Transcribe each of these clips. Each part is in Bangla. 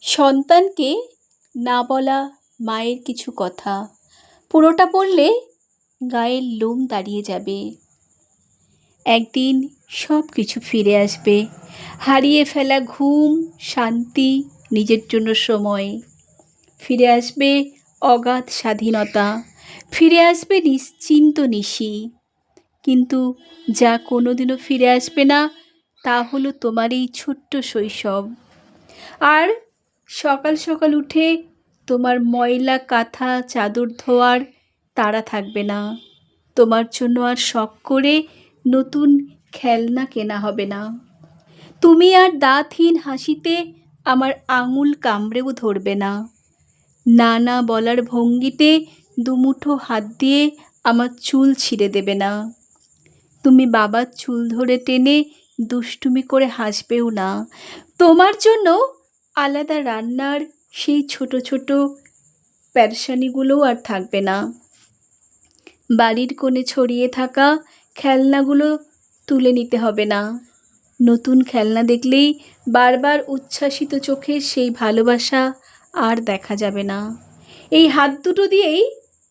সন্তানকে না বলা মায়ের কিছু কথা। পুরোটা পড়লে গায়ের লোম দাঁড়িয়ে যাবে। একদিন সব কিছু ফিরে আসবে। হারিয়ে ফেলা ঘুম, শান্তি, নিজের জন্য সময়। ফিরে আসবে অগাধ স্বাধীনতা। ফিরে আসবে নিশ্চিন্ত নিশি। কিন্তু যা কোনোদিনও ফিরে আসবে না, তা হলো তোমার এই ছোট্ট শৈশব। আর সকাল সকাল উঠে তোমার ময়লা, কাঁথা, চাদর, ধোয়ার তাড়া থাকবে না। তোমার জন্য আর শখ করে নতুন খেলনা কেনা হবে না। তুমি আর দাঁতহীন হাসিতে আমার আঙুল কামড়েও ধরবে না। না না বলার ভঙ্গিতে দুমুঠো হাত দিয়ে আমার চুল ছিঁড়ে দেবে না। তুমি বাবার চুল ধরে টেনে দুষ্টুমি করে হাসবেও না। তোমার জন্য আলাদা রান্নার সেই ছোট ছোট প্যারসানিগুলোও আর থাকবে না। বাড়ির কোণে ছড়িয়ে থাকা খেলনাগুলো তুলে নিতে হবে না। নতুন খেলনা দেখলেই বারবার উচ্ছ্বাসিত চোখের সেই ভালোবাসা আর দেখা যাবে না। এই হাত দুটো দিয়েই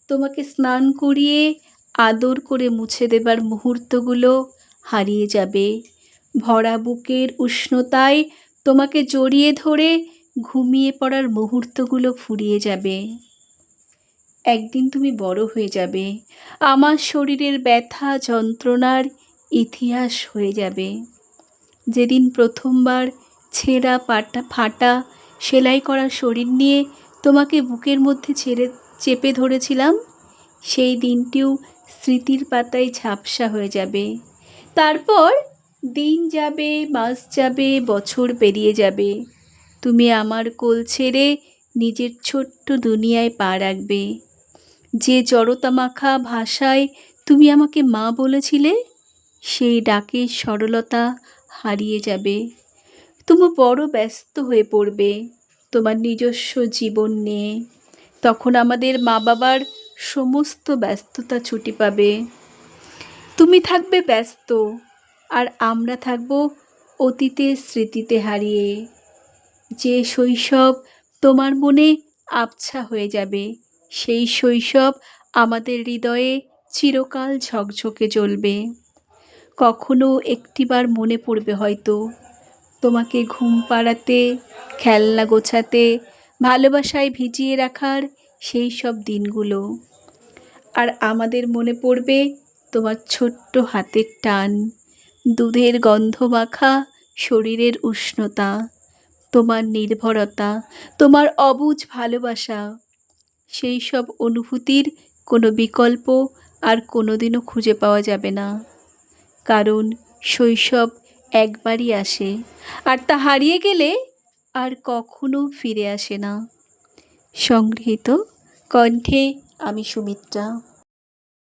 তোমাকে স্নান করিয়ে আদর করে মুছে দেবার মুহূর্তগুলো হারিয়ে যাবে। ভরা বুকের উষ্ণতায় তোমাকে জড়িয়ে ধরে ঘুমিয়ে পড়ার মুহূর্তগুলো ফুরিয়ে যাবে। একদিন তুমি বড় হয়ে যাবে। আমার শরীরের ব্যথা, যন্ত্রণার ইতিহাস হয়ে যাবে। যেদিন প্রথমবার ছেঁড়া পাটা, ফাটা সেলাই করা শরীর নিয়ে তোমাকে বুকের মধ্যে ছেড়ে চেপে ধরেছিলাম, সেই দিনটিও স্মৃতির পাতায় ঝাপসা হয়ে যাবে। তারপর দিন যাবে, মাস যাবে, বছর পেরিয়ে যাবে। তুমি আমার কোল ছেড়ে নিজের ছোট্ট দুনিয়ায় পা রাখবে। যে জড়তা মাখা ভাষায় তুমি আমাকে মা বলেছিলে, সেই ডাকের সরলতা হারিয়ে যাবে। তুমি বড় ব্যস্ত হয়ে পড়বে তোমার নিজস্ব জীবন নিয়ে। তখন আমাদের মা বাবার সমস্ত ব্যস্ততা ছুটি পাবে। তুমি থাকবে ব্যস্ত আর আমরা থাকব অতীতের স্মৃতিতে হারিয়ে। যে শৈশব তোমার মনে আবছা হয়ে যাবে, সেই শৈশব আমাদের হৃদয়ে চিরকাল ঝকঝকে জ্বলবে। কখনো একটিবার মনে পড়বে হয়তো, তোমাকে ঘুম পাড়াতে, খেলনা গোছাতে, ভালোবাসায় ভিজিয়ে রাখার সেই সব দিনগুলো। আর আমাদের মনে পড়বে তোমার ছোট্ট হাতের টান। দুধের গন্ধ মাখা শরীরের উষ্ণতা, তোমার নির্ভরতা, তোমার অবুঝ ভালোবাসা। সেই সব অনুভূতির কোনো বিকল্প আর কোনোদিনও খুঁজে পাওয়া যাবে না। কারণ শৈশব একবারই আসে, আর তা হারিয়ে গেলে আর কখনো ফিরে আসে না। সংগৃহীত কণ্ঠে আমি সুমিত্রা।